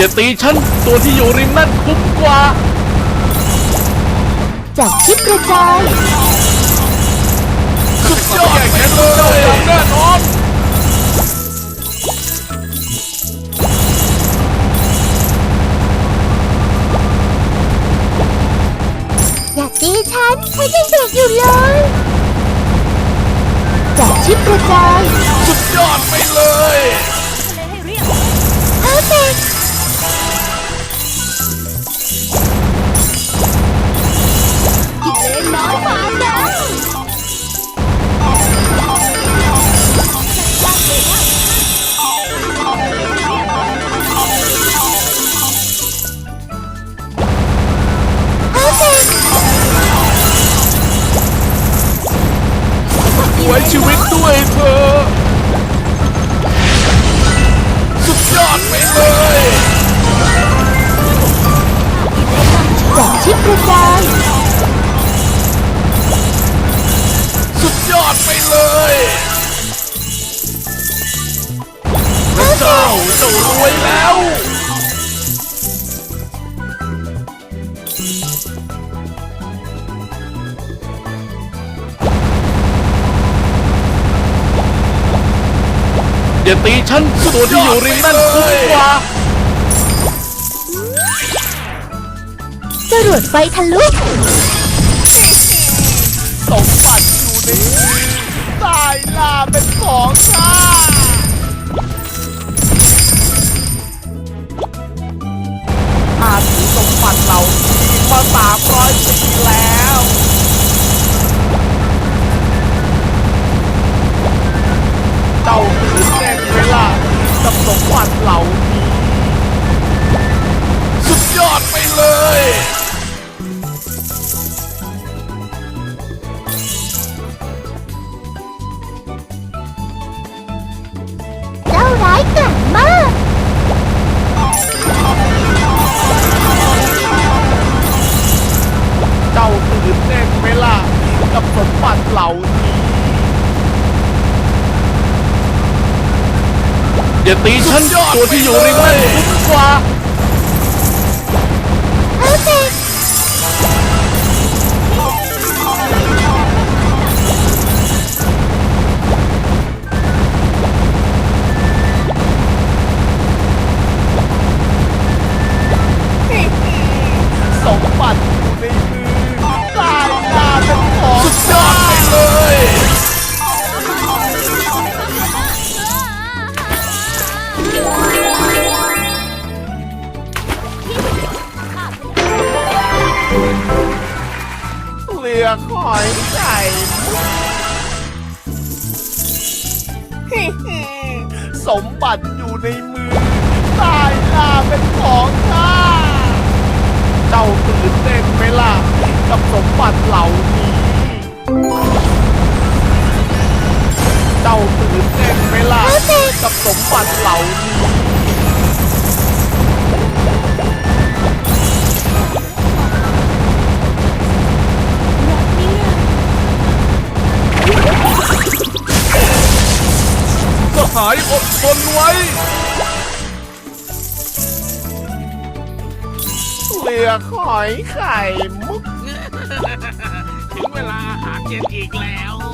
อย่าตีฉัน ตัวที่อยู่ริมนั่นคุ้มกว่า จากชิปกระจายสุดยอดไปเลยอย่างแน่นอนอย่าตีฉันฉันยังเด็กอยู่เลย จากชิปกระจายสุดยอดไปเลยเไว้ชีวิตด้วยเธอ สุดยอดไปเลยจากชิปกระจายสุดยอดไปเลยพระเจ้าเจ้ารวยแล้ว อย่าตีฉันตัวที่อยู่ริมนั่นคุ้มกว่า จรวดไฟทะลุสมบัติอยู่ในมือตายล่าเป็นของข้าอาถือสมบัติเหล่านี้มาสามร้อยปีแล้ว เจ้าตื่นเต้นไหม ล่ะกับสมบัติเหล่านี้สุดยอดไปเลย อย่าตีฉันตัวที่อยู่ริมนั่นคุ้มกว่า สมบัติอยู่ในมือตายล่าเป็นของข้าเจ้าตื่นเต้นไหมล่ะกับสมบัติเหล่านี้ เจ้าตื่นเต้นไหมล่ะกับสมบัติเหล่านี้ายอดทนไว้เหลือหอยไข่มุก ถึงเวลาอาหารเย็นอีกแล้ว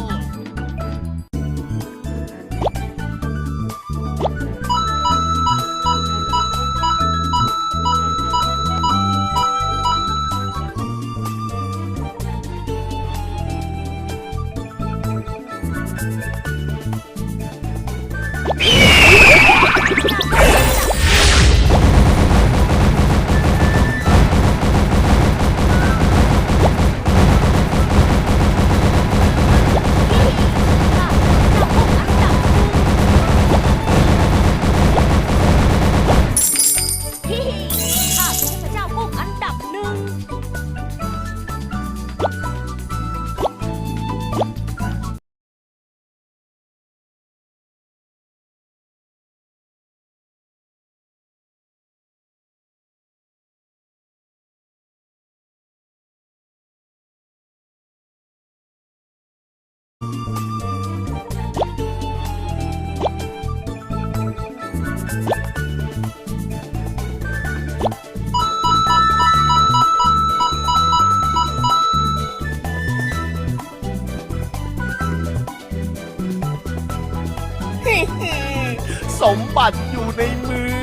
สมบัติอยู่ในมือ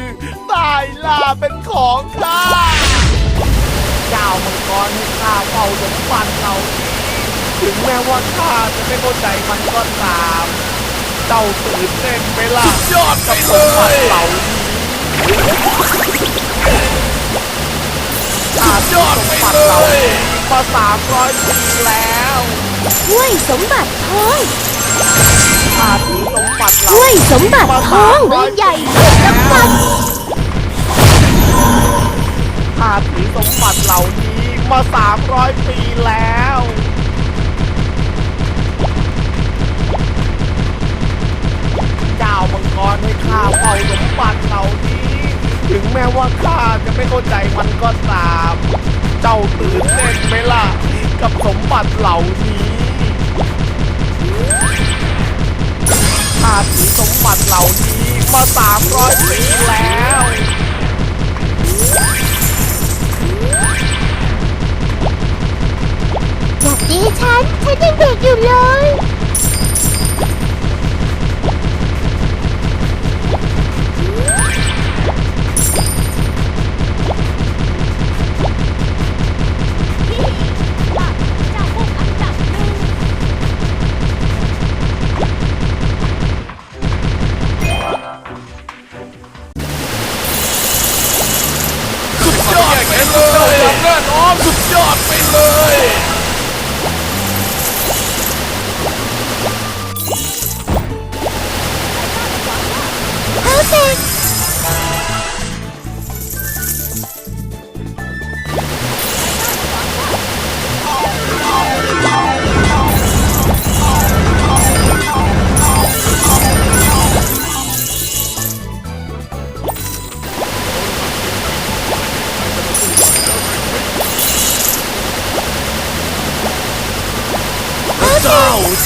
ตายลาเป็นของข้า เจ้ามังกรให้ข้าเฝ้าสมบันเขา ถึงแม้ว่าข้าจะไม่เข้าใจมันก็ตามเจ้าตื่นเต้นไหมล่ะยอดกับสมบัติเหล่านี้ข้าสมบัติเหล่านี้มาสามร้อยปีแล้วถ้วยสมบัติทองข้าถือสมบัติเหล่าถ้วยนี้สมบัติทองปืนใหญ่เกิดน้ำมันข้าถือสมบัติเหล่านี้มาสามร้อยปีแล้ว รให้ข้าเฝ้าสมบัติเหล่านี้ ถึงแม้ว่าข้าจะไม่เข้าใจมันก็ตาม เจ้าตื่นเต้นไหมล่ะ กับสมบัติเหล่านี้ข้าถือสมบัติเหล่านี้มาสามร้อยปีแล้วอยากตีฉัน ฉันยังเด็กอยู่เลย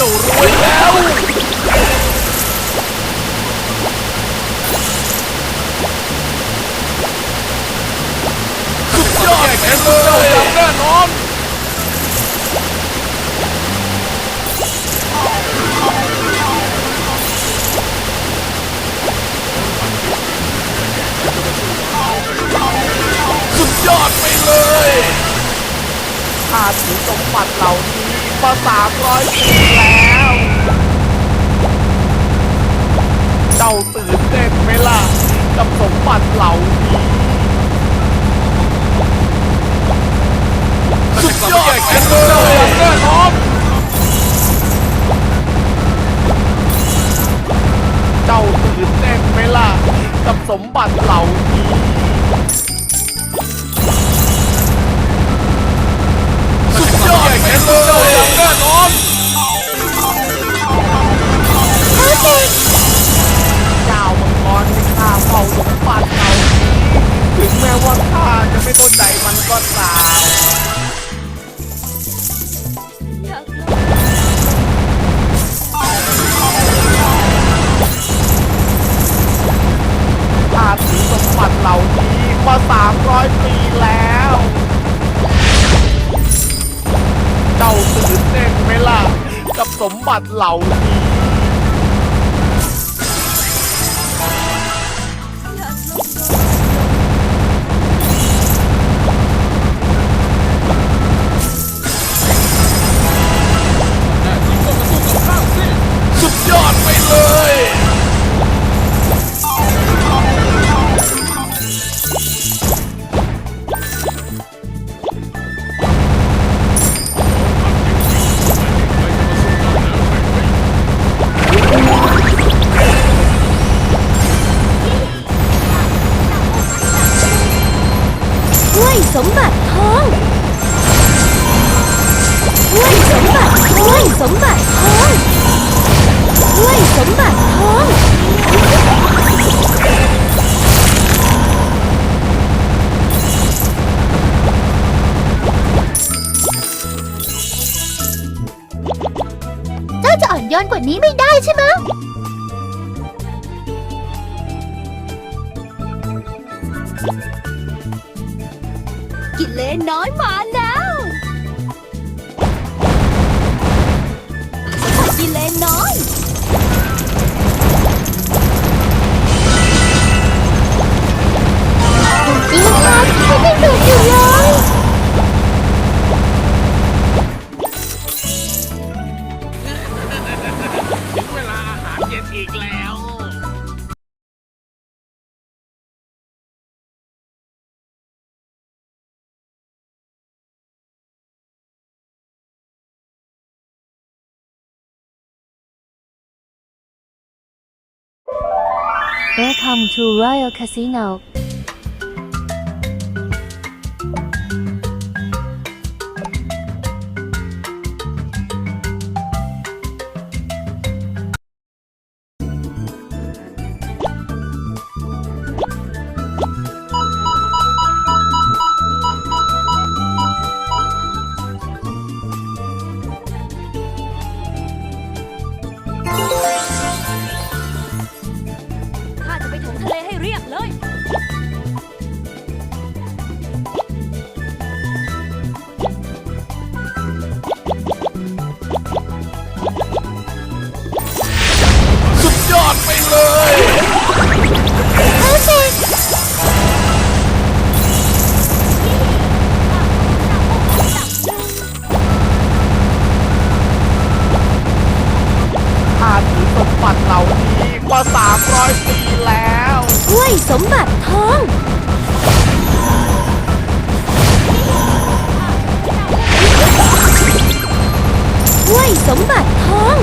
กเจ้ารวยแล้ว สุดยอดไปเลยแน่นอนสุดยอดไปเลยข้าถือสมบัติเหล่านี้ มาสามร้อยปีแล้ว เจ้าตื่นเต้นไหมล่ะ กับสมบัติเหล่านี้สุดยอดไปเลยแน่นอนเจ้าตื่นเต้นไหมล่ะ กับสมบัติเหล่านี้สุดยอดไปเลย เจ้ามังกรให้ข้าเฝ้าสมบัติเหล่านี้ถึงแม้ว่าข้าจะไม่เข้าใจมันก็ตามอยข้าถือสมบัติเหล่านี้มาสามร้อยปีแล้ว เจ้าตื่นเต้นไหมล่ะ กับสมบัติเหล่านี้ นี้ไม่ได้ใช่ไหมกิเลนน้อยมาแล้วกิเลนน้อย Welcome to Royal Casino. ร้อยปีแล้วถ้วยสมบัติทองถ้วยสมบัติทอง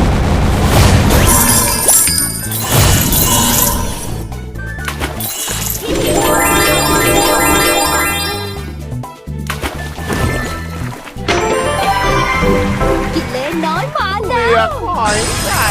กิเลนน้อยมาแล้วเลือกหอยใส่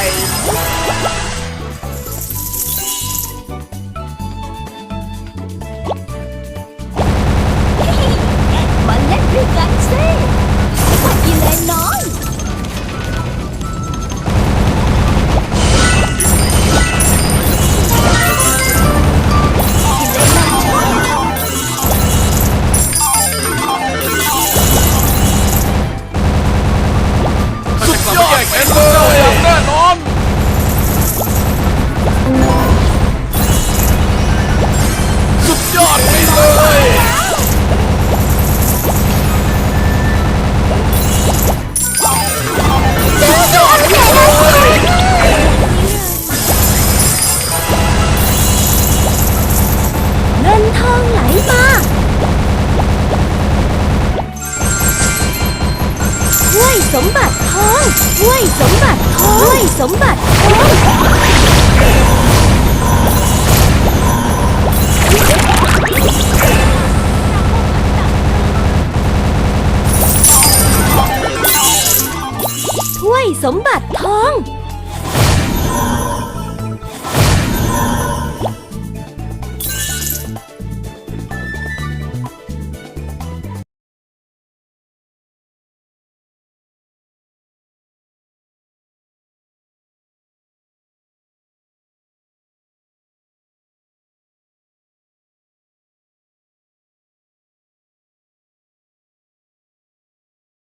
สมบัติทอง